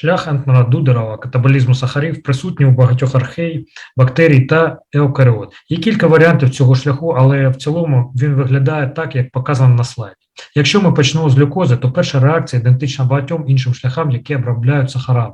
Шлях Ентмана Дудерова катаболізму сахарів присутній у багатьох архей, бактерій та еукаріот. Є кілька варіантів цього шляху, але в цілому він виглядає так, як показано на слайді. Якщо ми почнемо з глюкози, то перша реакція ідентична багатьом іншим шляхам, які обробляють сахара.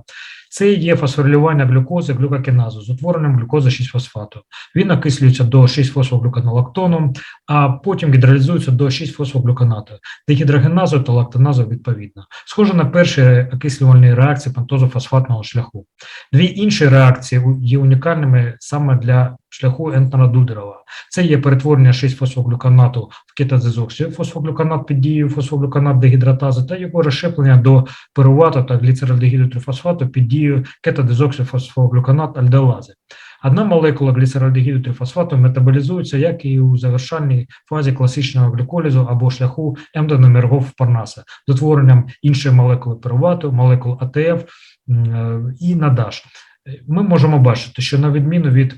Це є фосфорилювання глюкози глюкокіназу з утворенням глюкози 6-фосфату. Він окислюється до 6-фосфоглюконолактону, а потім гідролізується до 6-фосфоглюконату, дегідрогеназу та лактоназу відповідно. Схоже на перші окислювальні реакції пантозофосфатного шляху. Дві інші реакції є унікальними саме для шляху Ентнера-Дудерова. Це є перетворення 6-фосфоглюконату в кетазизоксію фосфоглюконат під дією фосфоглюконат дегідратази та його розщеплення до пирувату та гліцеральдегіду-трифосфату під дією кетадезоксифосфоглюконат альдолази. Одна молекула гліцеральдегіду-трифосфату метаболізується як і у завершальній фазі класичного глюколізу або шляху ендономергов парнаса з утворенням іншої молекули пирувату, молекул АТФ е, і надаш. Ми можемо бачити, що на відміну від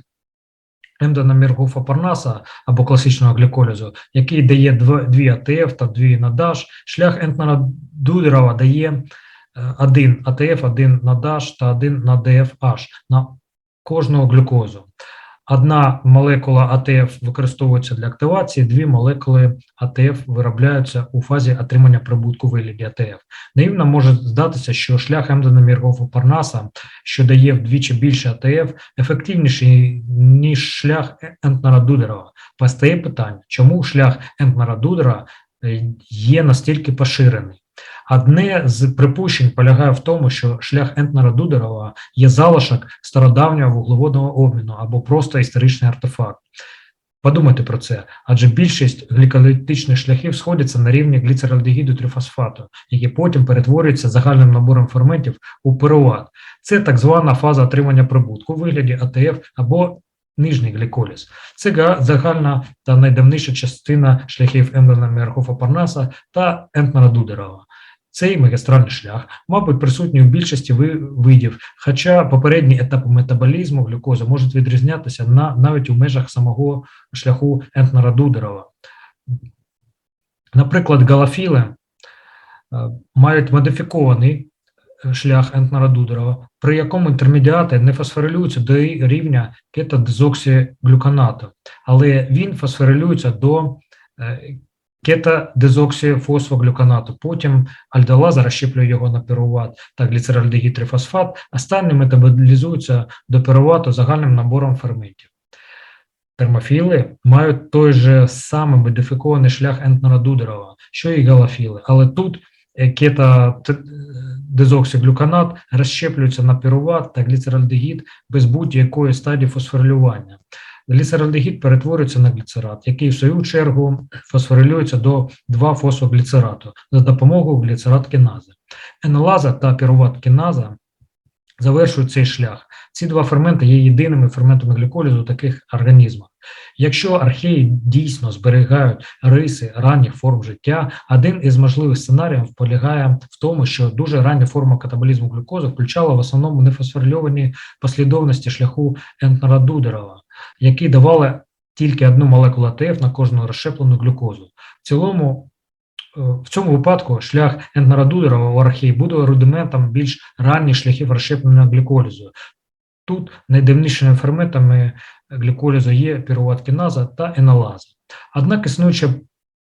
ендономергофа парнаса або класичного гліколізу, який дає дв- дві АТФ та дві надаш, шлях Ентнера Дудерова дає е, один АТФ, один надаш та один НАДФH на кожного глюкозу. Одна молекула АТФ використовується для активації, дві молекули АТФ виробляються у фазі отримання прибутку вигляді АТФ. Наївно може здатися, що шлях ендономергофа парнаса, що дає вдвічі більше АТФ, ефективніший, ніж шлях Ентнера Дудерова. Постає питання, чому шлях Ентнера Дудера е, є настільки поширений? Одне з припущень полягає в тому, що шлях Ентнера Дудерова є залишок стародавнього вуглеводного обміну або просто історичний артефакт. Подумайте про це, адже більшість гліколітичних шляхів сходяться на рівні гліцеральдегіду трифосфату, які потім перетворюються загальним набором ферментів у пируват. Це так звана фаза отримання прибутку у вигляді АТФ або нижній гліколіз. Це загальна та найдавніша частина шляхів ендономергофа парнаса та Ентнера Дудерова. Цей магістральний шлях, мабуть, присутній у більшості видів, хоча попередні етапи метаболізму глюкози можуть відрізнятися на, навіть у межах самого шляху Ентнера Дудерова. Наприклад, галафіли е, мають модифікований е, шлях Ентнера Дудерова, при якому інтермедіати не фосфорилюються до рівня кетадезоксіглюконату, але він фосфорилюється до е, кетадезоксифосфоглюконату. Потім альдолаза розщеплює його на пируват та гліцеральдегідрифосфат. Останні метаболізуються до пирувату загальним набором ферментів. Термофіли мають той же самий модифікований шлях Ентнера Дудерова, що і галафіли, але тут е, кетадезоксиглюконат розщеплюється на піруват та гліцеральдегід без будь-якої стадії фосфорилювання. Гліцеральдегід перетворюється на гліцерат, який в свою чергу фосфорилюється до 2-фосфогліцерату за допомогою гліцерат-кінази. Енолаза та піруват-кіназа завершують цей шлях. Ці два ферменти є єдиними ферментами гліколізу у таких організмах. Якщо археї дійсно зберігають риси ранніх форм життя, один із можливих сценаріїв полягає в тому, що дуже рання форма катаболізму глюкози включала в основному нефосфорильовані послідовності шляху Ентнера Дудерова, які давали тільки одну молекулу АТФ на кожну розщеплену глюкозу. В цілому е, в цьому випадку шлях Ентнера Дудерова у археї буде рудиментом більш ранніх шляхів розщеплення глюколізу. Тут найдавнішими ферментами гліколізу є піруваткіназа та енолаза. Однак існуюче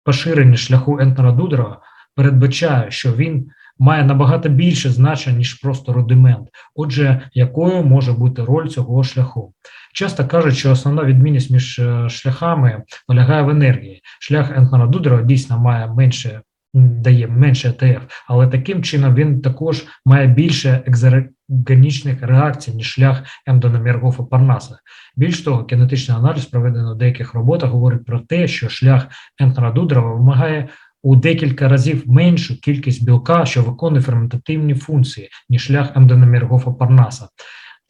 поширення шляху Ентнера Дудерова передбачає, що він має набагато більше значення, ніж просто рудимент. Отже, якою може бути роль цього шляху? Часто кажуть, що основна відмінність між е, шляхами полягає в енергії. Шлях Ентнера Дудерова дійсно має менше дає менше АТФ, але таким чином він також має більше екзогенічних реакцій, ніж шлях ендономергофа Парнаса. Більш того, кінетичний аналіз, проведений у деяких роботах, говорить про те, що шлях Ентнера Дудерова вимагає у декілька разів меншу кількість білка, що виконує ферментативні функції, ніж шлях ендономергофа Парнаса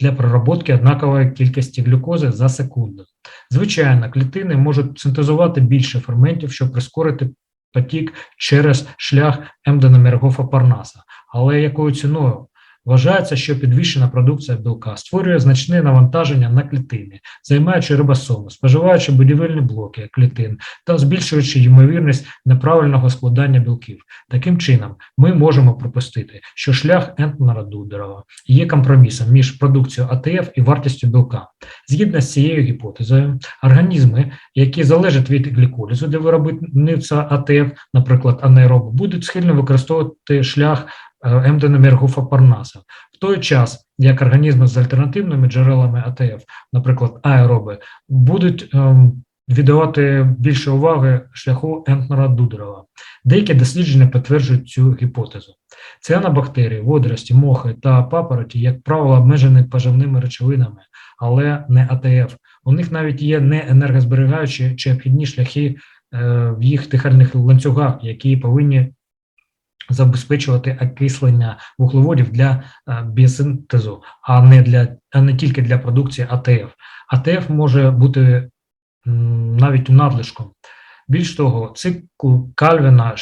для проработки однакової кількості глюкози за секунду. Звичайно, клітини можуть синтезувати більше ферментів, щоб прискорити потік через шлях ендономергофа Парнаса. Але якою ціною? Вважається, що підвищена продукція білка створює значне навантаження на клітини, займаючи рибосоми, споживаючи будівельні блоки клітин та збільшуючи ймовірність неправильного складання білків. Таким чином, ми можемо припустити, що шлях Ентнера Дудерова є компромісом між продукцією АТФ і вартістю білка. Згідно з цією гіпотезою, організми, які залежать від гліколізу для виробництва АТФ, наприклад, анаероби, будуть схильно використовувати шлях е, Парнаса. В той час, як організми з альтернативними джерелами АТФ, наприклад, аероби, будуть ем, віддавати більше уваги шляху Ентнера Дудерова. Деякі дослідження підтверджують цю гіпотезу. Ціанобактерії, водорості, мохи та папороті, як правило, обмежені поживними речовинами, але не АТФ. У них навіть є не енергозберігаючі чи обхідні шляхи е, в їх дихальних ланцюгах, які повинні забезпечувати окислення вуглеводів для е, біосинтезу, а не для а не тільки для продукції АТФ. АТФ може бути навіть надлишком. Більш того, цикл Кальвіна,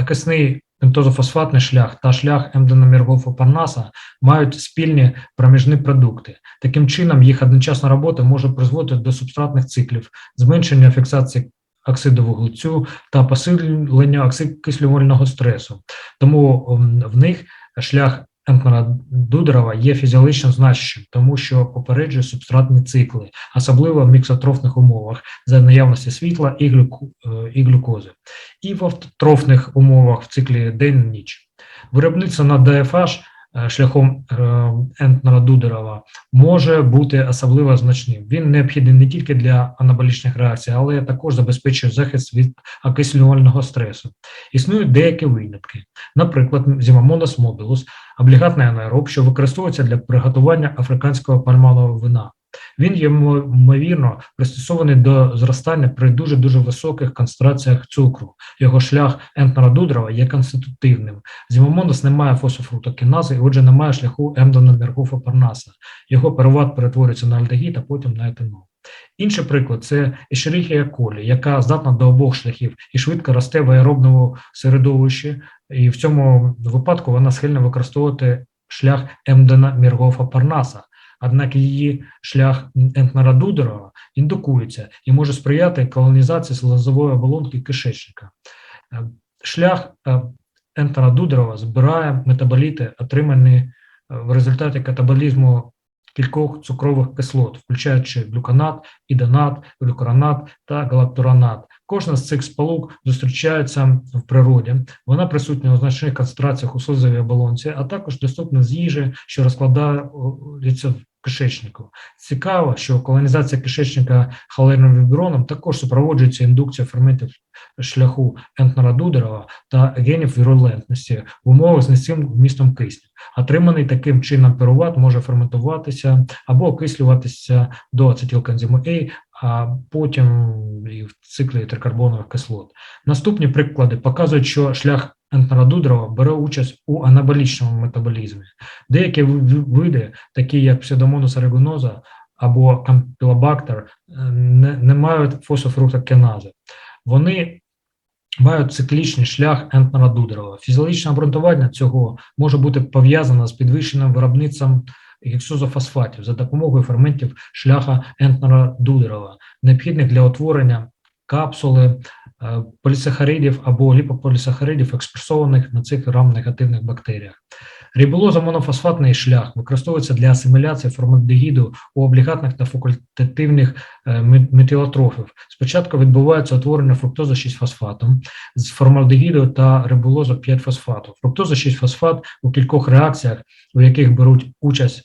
окисний пентозофосфатний шлях та шлях МДНаміргофопарнаса мають спільні проміжні продукти. Таким чином, їх одночасна робота може призводити до субстратних циклів, зменшення фіксації оксиду вуглецю та посилення окислювального стресу. Тому в них шлях Ентнера Дудерова є фізіологічно значущим, тому що попереджує субстратні цикли, особливо в міксотрофних умовах за наявності світла і, глюку, е, і глюкози, і в автотрофних умовах в циклі день-ніч. Виробництво на ДФH е, шляхом е, Ентнера Дудерова може бути особливо значним. Він необхідний не тільки для анаболічних реакцій, але також забезпечує захист від окислювального стресу. Існують деякі винятки. Наприклад, Zimomonas мобілус, – облігатний анаероб, що використовується для приготування африканського пальмового вина. Він є ймо- ймовірно пристосований до зростання при дуже-дуже високих концентраціях цукру. Його шлях Ентнера Дудрова є конститутивним. Зімомонос не має фосфофрутокінази, і отже, не має шляху емдономергофа парнаса. Його перват перетворюється на альдегід, а потім на етанол. Інший приклад це Escherichia coli, яка здатна до обох шляхів і швидко росте в аеробному середовищі, і в цьому випадку вона схильна використовувати шлях Емдена Міргофа Парнаса. Однак її шлях Ентнера Дудерова індукується і може сприяти колонізації слизової оболонки кишечника. Е, Шлях е, Ентнера Дудерова збирає метаболіти, отримані е, в результаті катаболізму кількох цукрових кислот, включаючи глюконат, ідонат, глюкоронат та галактуронат. Кожна з цих сполук зустрічається в природі. Вона присутня у значних концентраціях у слизовій оболонці, а також доступна з їжі, що розкладається кишечнику. Цікаво, що колонізація кишечника холерним віброном також супроводжується індукцією ферментів шляху Ентнера Дудерова та генів вірулентності в умовах з низьким вмістом кисню. Отриманий таким чином пируват може ферментуватися або окислюватися до ацетилкоензиму А, а потім і в циклі трикарбонових кислот. Наступні приклади показують, що шлях Ентнера Дудрова бере участь у анаболічному метаболізмі. Деякі ви- ви- види, такі як псевдомонус орегоноза або кампілобактер, не, не мають фосфофруктокінази. Вони мають циклічний шлях ентнерадудрова. Фізіологічне обґрунтування цього може бути пов'язане з підвищеним виробництвом гексозофосфатів за допомогою ферментів шляха Ентнера необхідних для утворення капсули полісахаридів або ліпополісахаридів, експресованих на цих грам-негативних бактеріях. Риболоза-монофосфатний шлях використовується для асиміляції формальдегіду у облігатних та факультативних е, метилотрофів. Спочатку відбувається утворення фруктоза 6-фосфату з формальдегіду та риболоза 5-фосфату. Фруктоза 6-фосфат у кількох реакціях, у яких беруть участь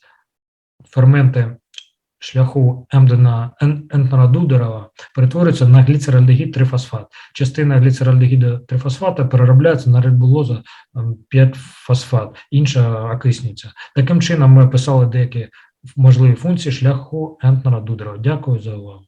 ферменти шляху Емдена Ентнера Дудерова, перетворюється на гліцеральдегід 3-фосфат. Частина гліцеральдегіду 3-фосфата переробляється на рибулоза 5-фосфат, інша окиснюється. Таким чином ми описали деякі можливі функції шляху Ентнера Дудерова. Дякую за увагу.